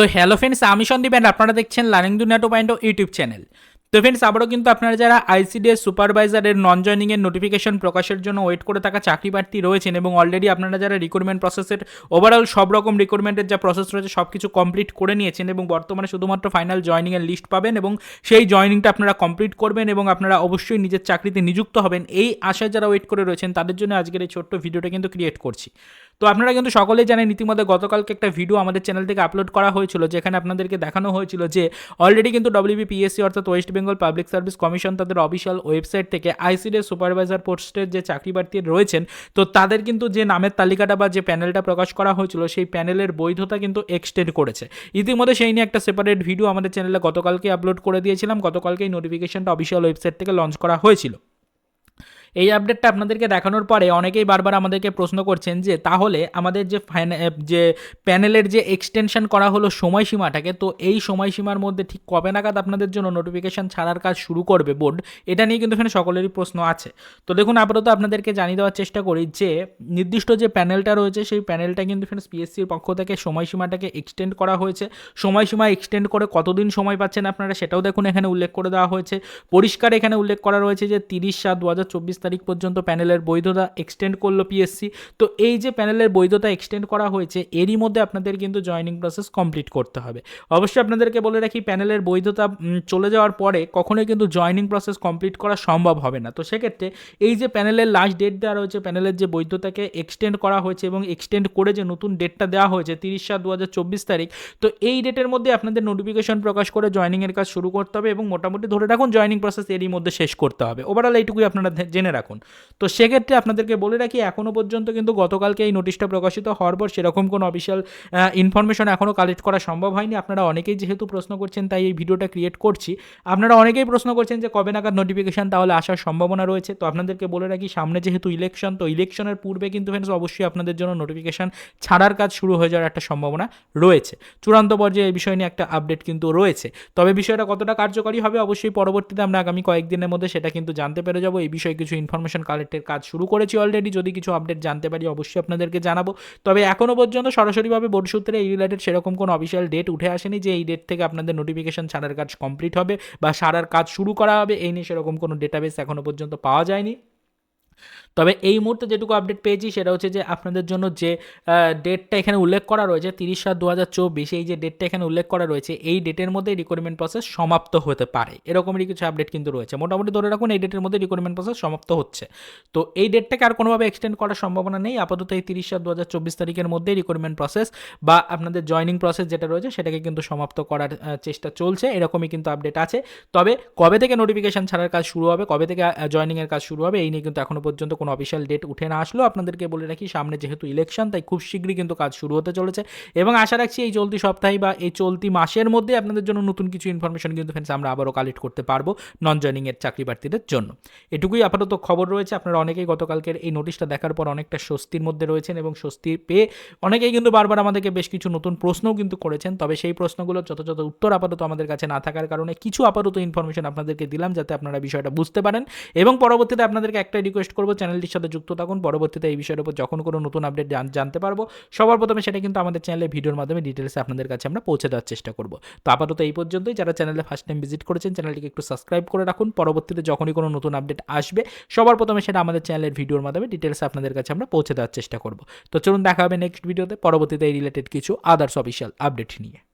তো hello friends আমি Sandeep and আপনারা দেখছেন learning Duniya two point YouTube channel তো ফ্রেন্ডস আবারও কিন্তু আপনারা যারা আইসিডিএস সুপারভাইজারের নন জয়নিংয়ের নোটিফিকেশন প্রকাশের জন্য ওয়েট করে থাকা চাকরি প্রার্থী রয়েছেন এবং অলরেডি আপনারা যারা রিক্রুটমেন্ট প্রসেসের ওভারঅল সব রকম রিক্রুটমেন্টের যা প্রসেস রয়েছে সব কিছু কমপ্লিট করে নিয়েছেন এবং বর্তমানে শুধুমাত্র ফাইনাল জয়নিংয়ের লিস্ট পাবেন এবং সেই জয়নিংটা আপনারা কমপ্লিট করবেন এবং আপনারা অবশ্যই নিজের চাকরিতে নিযুক্ত হবেন। এই আশায় যারা ওয়েট করে রয়েছেন, তাদের জন্য আজকের এই ছোট্ট ভিডিওটা কিন্তু ক্রিয়েট করছি। তো আপনারা কিন্তু সকলেই জানেন, ইতিমধ্যে গতকালকে একটা ভিডিও আমাদের চ্যানেল থেকে আপলোড করা হয়েছিল, যেখানে আপনাদেরকে দেখানো হয়েছিল যে অলরেডি কিন্তু ডব্লিউবিপিএসসি অর্থাৎ West Bengal Public Service Commission তাদের অফিসিয়াল ওয়েবসাইট থেকে আইসিডিএস সুপারভাইজার পোস্টের যে চাকরি প্রার্থী রয়েছেন, তো তাদের কিন্তু যে নামের তালিকাটা বা যে প্যানেলটা প্রকাশ করা হয়েছিল, সেই প্যানেলের বৈধতা কিন্তু এক্সটেন্ড করেছে। ইতিমধ্যে সেই নিয়ে একটা সেপারেট ভিডিও আমাদের চ্যানেলে গতকালকে আপলোড করে দিয়েছিলাম, গতকালকেই নোটিফিকেশনটা অফিসিয়াল ওয়েবসাইট থেকে লঞ্চ করা হয়েছিল। এই আপডেটটা আপনাদেরকে দেখানোর পরে অনেকেই বারবার আমাদেরকে প্রশ্ন করছেন যে, তাহলে আমাদের যে যে প্যানেলের যে এক্সটেনশন করা হলো সময়সীমাটাকে, তো এই সময়সীমার মধ্যে ঠিক কবে নাগাদ আপনাদের জন্য নোটিফিকেশন ছাড়ার কাজ শুরু করবে বোর্ড এটা নিয়ে কিন্তু এখানে সকলেরই প্রশ্ন আছে। তো দেখুন, আপাতত আপনাদেরকে জানিয়ে দেওয়ার চেষ্টা করি যে, নির্দিষ্ট যে প্যানেলটা রয়েছে, সেই প্যানেলটা কিন্তু এখানে পিএসসির পক্ষ থেকে সময়সীমাটাকে এক্সটেন্ড করা হয়েছে। সময়সীমা এক্সটেন্ড করে কতদিন সময় পাচ্ছেন আপনারা সেটাও দেখুন এখানে উল্লেখ করে দেওয়া হয়েছে। পরিষ্কার এখানে উল্লেখ করা রয়েছে যে, তিরিশ সাত দু তারিখ পর্যন্ত প্যানেলের বৈধতা এক্সটেন্ড করল পিএসসি তো এই যে প্যানেলের বৈধতা এক্সটেন্ড করা হয়েছে, এরই মধ্যে আপনাদের কিন্তু জয়নিং প্রসেস কমপ্লিট করতে হবে। অবশ্যই আপনাদেরকে বলে রাখি, প্যানেলের বৈধতা চলে যাওয়ার পরে কখনোই কিন্তু জয়নিং প্রসেস কমপ্লিট করা সম্ভব হবে না। তো সেক্ষেত্রে এই যে প্যানেলের লাস্ট ডেট দেওয়া রয়েছে, প্যানেলের যে বৈধতাকে এক্সটেন্ড করা হয়েছে এবং এক্সটেন্ড করে যে নতুন ডেটটা দেওয়া হয়েছে, তিরিশ সাত দু তারিখ, তো এই ডেটের মধ্যে আপনাদের নোটিফিকেশন প্রকাশ করে জয়নিংয়ের কাজ শুরু করতে হবে এবং মোটামুটি ধরে রাখুন জয়নিং প্রসেস এরই মধ্যে শেষ করতে হবে। ওভারঅল এইটুকুই আপনারা ধে- জেনে রাখুন। তো সেক্ষেত্রে আপনাদেরকে বলে রাখি এখনও পর্যন্ত কিন্তু গতকালকে এই নোটিশটা প্রকাশিত হওয়ার পর সেরকম কোনো অফিসিয়াল ইনফরমেশন এখনও কালেক্ট করা সম্ভব হয়নি। আপনারা অনেকেই যেহেতু প্রশ্ন করছেন, তাই এই ভিডিওটা ক্রিয়েট করছি। আপনারা অনেকেই প্রশ্ন করছেন যে কবে নাগাদ নোটিফিকেশান তাহলে আসার সম্ভাবনা রয়েছে। তো আপনাদেরকে বলে রাখি, সামনে যেহেতু ইলেকশন তো ইলেকশনের পূর্বে কিন্তু ফ্রেন্ডস অবশ্যই আপনাদের জন্য নোটিফিকেশান ছাড়ার কাজ শুরু হয়ে যাওয়ার একটা সম্ভাবনা রয়েছে। চূড়ান্ত পর্যায়ে এই বিষয় নিয়ে একটা আপডেট কিন্তু রয়েছে। তবে বিষয়টা কতটা কার্যকরী হবে, অবশ্যই পরবর্তীতে আমরা আগামী কয়েকদিনের মধ্যে সেটা কিন্তু জানতে পেরে যাব। এই বিষয়ে কিছু ইনফরমেশন কালেক্টের কাজ শুরু করেছি অলরেডি যদি কিছু আপডেট জানতে পারি, অবশ্যই আপনাদেরকে জানাব। তবে এখনও পর্যন্ত সরাসরিভাবে বোর্ড সূত্রে এই রিলেটেড সেরকম কোনো অফিসিয়াল ডেট উঠে আসেনি যে এই ডেট থেকে আপনাদের নোটিফিকেশন ছাড়ার কাজ কমপ্লিট হবে বা সারার কাজ শুরু করা হবে। এই নিয়ে সেরকম কোনো ডেটাবেস এখনও পর্যন্ত পাওয়া যায়নি। তবে এই মুহূর্তে যেটুকু আপডেট পেয়েছি সেটা হচ্ছে যে আপনাদের জন্য যে ডেটটা এখানে উল্লেখ করা রয়েছে তিরিশ সাত দু হাজার চব্বিশ, এই যে ডেটটা এখানে উল্লেখ করা রয়েছে, এই ডেটের মধ্যে রিক্রুটমেন্ট প্রসেস সমাপ্ত হতে পারে। এরকমই কিছু আপডেট কিন্তু রয়েছে। মোটামুটি ধরে রাখুন, এই ডেটের মধ্যে রিক্রুটমেন্ট প্রসেস সমাপ্ত হচ্ছে। তো এই ডেটটাকে আর কোনোভাবে এক্সটেন্ড করার সম্ভাবনা নেই। আপাতত এই তিরিশ সাত দু হাজার চব্বিশ তারিখের মধ্যেই রিক্রুটমেন্ট প্রসেস বা আপনাদের জয়নিং প্রসেস যেটা রয়েছে সেটাকে কিন্তু সমাপ্ত করার চেষ্টা চলছে। এরকমই কিন্তু আপডেট আছে। তবে কবে থেকে নোটিফিকেশন ছাড়ার কাজ শুরু হবে, কবে থেকে জয়নিংয়ের কাজ শুরু হবে, এই নিয়ে কিন্তু এখনও পর্যন্ত কোনো অফিসিয়াল ডেট উঠে না আসলেও আপনাদেরকে বলে রাখি, সামনে যেহেতু ইলেকশন তাই খুব শীঘ্রই কিন্তু কাজ শুরু হতে চলেছে। এবং আশা রাখছি এই চলতি সপ্তাহে বা এই চলতি মাসের মধ্যে আপনাদের জন্য নতুন কিছু ইনফরমেশন কিন্তু ফ্রেন্ডস আমরা আবারও কালেক্ট করতে পারব নন জয়নিংয়ের চাকরি প্রার্থীদের জন্য। এটুকুই আপাতত খবর রয়েছে। আপনারা অনেকেই গতকালকের এই নোটিশটা দেখার পর অনেকটা স্বস্তির মধ্যে রয়েছেন এবং স্বস্তি পেয়ে অনেকেই কিন্তু বারবার আমাদেরকে বেশ কিছু নতুন প্রশ্নও কিন্তু করেছেন। তবে সেই প্রশ্নগুলোর যথাযথ উত্তর আপাতত আমাদের কাছে না থাকার কারণে কিছু আপাতত ইনফরমেশন আপনাদেরকে দিলাম যাতে আপনারা বিষয়টা বুঝতে পারেন। এবং পরবর্তীতে আপনাদেরকে একটাই রিকোয়েস্ট করব চ্যানেলটির সাথে যুক্ত থাকুন। পরবর্তীতে এই বিষয়ের উপর যখন কোনো নতুন আপডেট জানতে পারব, সবার প্রথমে সেটা কিন্তু আমাদের চ্যানেলে ভিডিওর মাধ্যমে ডিটেলসে আপনাদের কাছে আমরা পৌঁছে দেওয়ার চেষ্টা করব। তো আপাতত এই পর্যন্তই। যারা চ্যানেলে ফার্স্ট টাইম ভিজিট করেছেন চ্যানেলটিকে একটু সাবস্ক্রাইব করে রাখুন। পরবর্তীতে যখনই কোনো নতুন আপডেট আসবে, সবার প্রথমে সেটা আমাদের চ্যানেলের ভিডিওর মাধ্যমে ডিটেলসে আপনাদের কাছে আমরা পৌঁছে দেওয়ার চেষ্টা করব। তো চলুন দেখা হবে নেক্সট ভিডিওতে পরবর্তীতে এই রিলেটেড কিছু আদার্স অফিসিয়াল আপডেট নিয়ে।